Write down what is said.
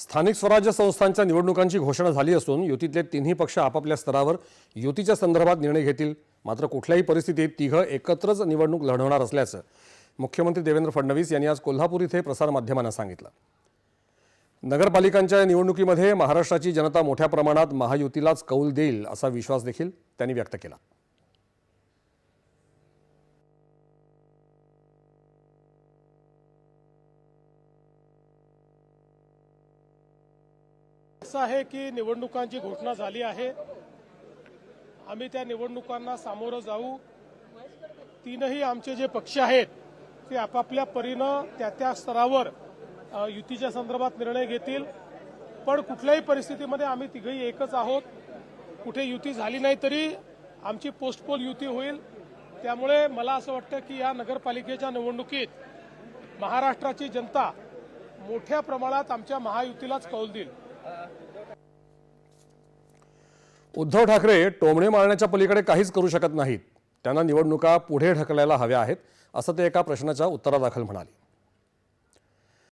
स्थानिक स्वराज्य संस्थांच्या निवडणुकांची घोषणा झाली असून युतीतले तिन्ही पक्ष आपापल्या स्तरावर युतीच्या संदर्भात निर्णय घेतील. मात्र कुठल्याही परिस्थितीत तिघं एकत्रच निवडणूक लढवणार असल्याचं मुख्यमंत्री देवेंद्र फडणवीस यांनी आज कोल्हापूर इथे प्रसारमाध्यमांना सांगितलं. नगरपालिकांच्या निवडणुकीमध्ये महाराष्ट्राची जनता मोठ्या प्रमाणात महायुतीलाच कौल देईल असा विश्वास देखील त्यांनी व्यक्त केला. असं आहे की निवडणुकांची घोषणा झाली आहे. आम्ही त्या निवडणुकांना सामोरं जाऊ. तीनही आमचे जे पक्ष आहेत ते आपापल्या परीनं त्या त्या स्तरावर युतीच्या संदर्भात निर्णय घेतील. पण कुठल्याही परिस्थितीमध्ये आम्ही तिघही एकच आहोत. कुठे युती झाली नाही तरी आमची पोस्टपोल युती होईल. त्यामुळे मला असं वाटतं की या नगरपालिकेच्या निवडणुकीत महाराष्ट्राची जनता मोठ्या प्रमाणात आमच्या महायुतीलाच कौल देईल. उद्धव ठाकरे टोमणे मारण्याच्या पलीकडे काहीच करू शकत नाहीत. त्यांना निवडणुका पुढे ढकलायला हव्या आहेत असं ते एका प्रश्नाच्या उत्तरादाखल म्हणाले.